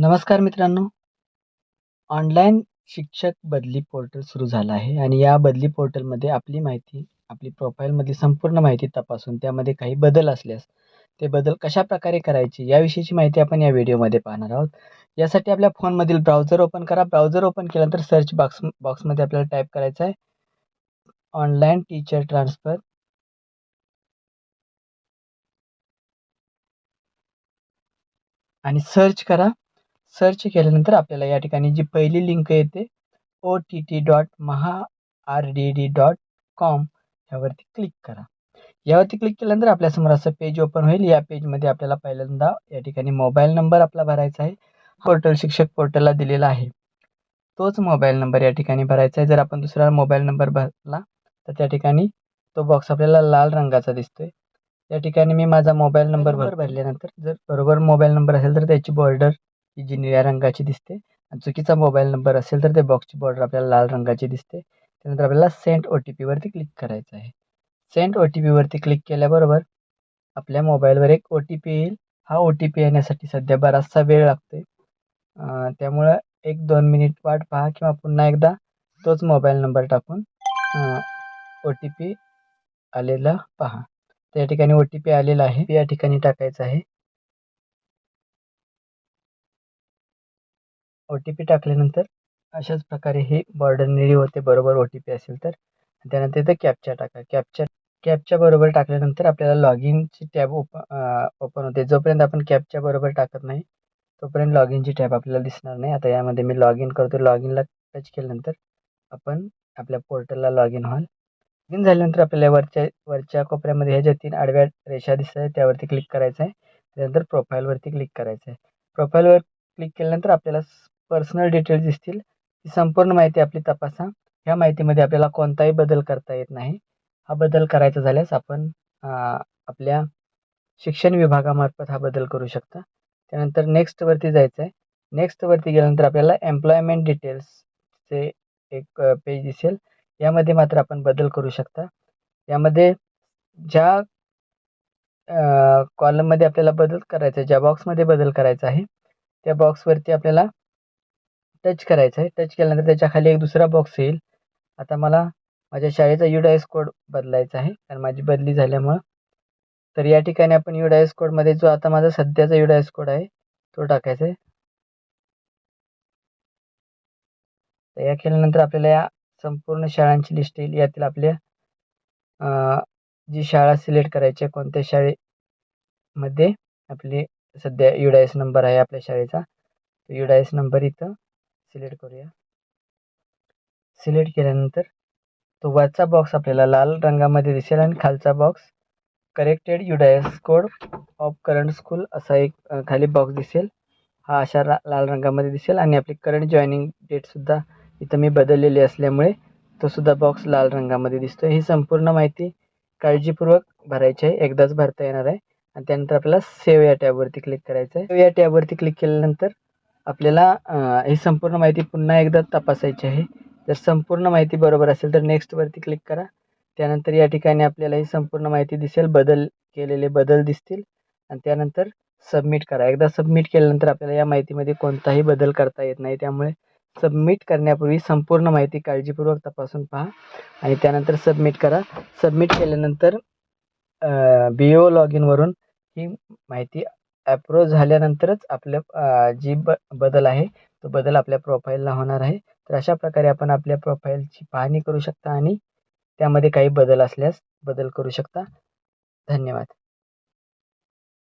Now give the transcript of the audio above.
नमस्कार मित्रांनो. ऑनलाईन शिक्षक बदली पोर्टल सुरू झालं आहे आणि या बदली पोर्टलमध्ये आपली माहिती आपली प्रोफाईलमधली संपूर्ण माहिती तपासून त्यामध्ये काही बदल असल्यास ते बदल कशा प्रकारे करायचे याविषयीची माहिती आपण या व्हिडिओमध्ये पाहणार आहोत. यासाठी आपल्या फोनमधील ब्राउझर ओपन करा. ब्राउझर ओपन केल्यानंतर सर्च बॉक्स बॉक्समध्ये आपल्याला टाईप करायचं आहे. ऑनलाईन टीचर ट्रान्सफर आणि सर्च करा. सर्च केल्यानंतर आपल्याला या ठिकाणी जी पहिली लिंक येते O T T dot Maha R D D dot com ह्यावरती क्लिक करा. यावरती क्लिक केल्यानंतर आपल्यासमोर असं पेज ओपन होईल. या पेजमध्ये आपल्याला पहिल्यांदा या ठिकाणी मोबाईल नंबर आपला भरायचा आहे. पोर्टल शिक्षक पोर्टलला दिलेला आहे. तोच मोबाईल नंबर या ठिकाणी भरायचा आहे. जर आपण दुसरा मोबाईल नंबर भरला तर त्या ठिकाणी तो बॉक्स आपल्याला लाल रंगाचा दिसतोय. या ठिकाणी मी माझा मोबाईल नंबर भर भरल्यानंतर. जर बरोबर मोबाईल नंबर असेल तर त्याची बॉर्डर जी निळ्या रंगाची दिसते आणि चुकीचा मोबाईल नंबर असेल तर त्या बॉक्सची बॉर्डर आपल्याला लाल रंगाची दिसते. त्यानंतर आपल्याला सेंट ओ टी पीवरती क्लिक करायचं आहे. सेंट ओ टी पीवरती क्लिक केल्याबरोबर आपल्या मोबाईलवर एक ओ टी पी येईल. हा ओ टी पी येण्यासाठी सध्या बराचसा वेळ लागतो त्यामुळं एक दोन मिनिट वाट पहा किंवा पुन्हा एकदा तोच मोबाईल नंबर टाकून ओ टी पी आलेला पहा. त्या ठिकाणी ओ टी पी आलेला आहे. या ठिकाणी टाकायचं आहे. ओ टी पी टाकल्यानंतर अशाच प्रकारे ही बॉर्डर निळी होते बरोबर ओ टी पी असेल तर. त्यानंतर इथं कॅपच्या टाका. कॅपच्या कॅपच्या बरोबर टाकल्यानंतर आपल्याला लॉग इनची टॅब ओप ओपन होते. जोपर्यंत आपण कॅपच्या बरोबर टाकत नाही तोपर्यंत लॉग इनची टॅब आपल्याला दिसणार नाही. आता यामध्ये मी लॉग इन करतो. लॉग इनला टच केल्यानंतर आपण आपल्या पोर्टलला लॉग इन व्हाल. इन झाल्यानंतर आपल्याला वरच्या वरच्या कोपऱ्यामध्ये ह्या ज्या तीन आडव्या रेषा दिसत आहेत त्यावरती क्लिक करायचं आहे त्यानंतर प्रोफाईलवरती क्लिक करायचं आहे प्रोफाईलवर क्लिक केल्यानंतर आपल्याला पर्सनल डिटेल्स दिसतील. ती संपूर्ण माहिती आपली तपासा. ह्या माहितीमध्ये आपल्याला कोणताही बदल करता येत नाही. हा बदल करायचा झाल्यास आपण आपल्या शिक्षण विभागामार्फत हा बदल करू शकता. त्यानंतर नेक्स्टवरती जायचं आहे नेक्स्टवरती गेल्यानंतर आपल्याला एम्प्लॉयमेंट डिटेल्सचे एक पेज दिसेल. यामध्ये मात्र आपण बदल करू शकता. यामध्ये ज्या कॉलममध्ये आपल्याला बदल करायचा आहे ज्या बॉक्समध्ये बदल करायचा आहे त्या बॉक्सवरती आपल्याला टच करायचं आहे टच केल्यानंतर त्याच्याखाली एक दुसरा बॉक्स येईल. आता मला माझ्या शाळेचा युडायस कोड बदलायचा आहे. कारण माझी बदली झाल्यामुळं. तर या ठिकाणी आपण युडायस कोडमध्ये जो आता माझा सध्याचा युडायस कोड आहे तो टाकायचा आहे. तर या केल्यानंतर आपल्याला या संपूर्ण शाळांची लिस्ट येईल. यातील आपल्या जी शाळा सिलेक्ट करायची आहे कोणत्या शाळेमध्ये आपली सध्या युडायस नंबर आहे आपल्या शाळेचा. तो युडायस नंबर इथं. सिलेक्ट करूया. सिलेक्ट केल्यानंतर तो वरचा बॉक्स आपल्याला लाल रंगामध्ये दिसेल आणि खालचा box corrected UDISE code of current school असा एक खाली बॉक्स दिसेल. हा अशा लाल रंगामध्ये दिसेल आणि आपली करंट जॉईनिंग डेटसुद्धा इथं मी बदललेली असल्यामुळे तो सुद्धा बॉक्स लाल रंगामध्ये दिसतो ही संपूर्ण माहिती काळजीपूर्वक भरायची आहे. एकदाच भरता येणार आहे. आणि त्यानंतर आपल्याला सेव्ह या टॅबवरती क्लिक करायचं आहे सेव्ह या टॅबवरती क्लिक केल्यानंतर आपल्याला ही संपूर्ण माहिती पुन्हा एकदा तपासायची आहे. जर संपूर्ण माहिती बरोबर असेल तर नेक्स्टवरती क्लिक करा. त्यानंतर या ठिकाणी आपल्याला ही संपूर्ण माहिती दिसेल बदल केलेले बदल दिसतील. आणि त्यानंतर सबमिट करा. एकदा सबमिट केल्यानंतर आपल्याला या माहितीमध्ये कोणताही बदल करता येत नाही. त्यामुळे सबमिट करण्यापूर्वी संपूर्ण माहिती काळजीपूर्वक तपासून पहा. आणि त्यानंतर सबमिट करा. सबमिट केल्यानंतर बी ओ लॉग इनवरून ही माहिती ॲप्रूव्ह झाल्यानंतरच आपल्या जी ब बदल आहे तो बदल आपल्या प्रोफाईलला होणार आहे. तर अशा प्रकारे आपण आपल्या प्रोफाईलची पाहणी करू शकता आणि त्यामध्ये काही बदल असल्यास बदल करू शकता. धन्यवाद.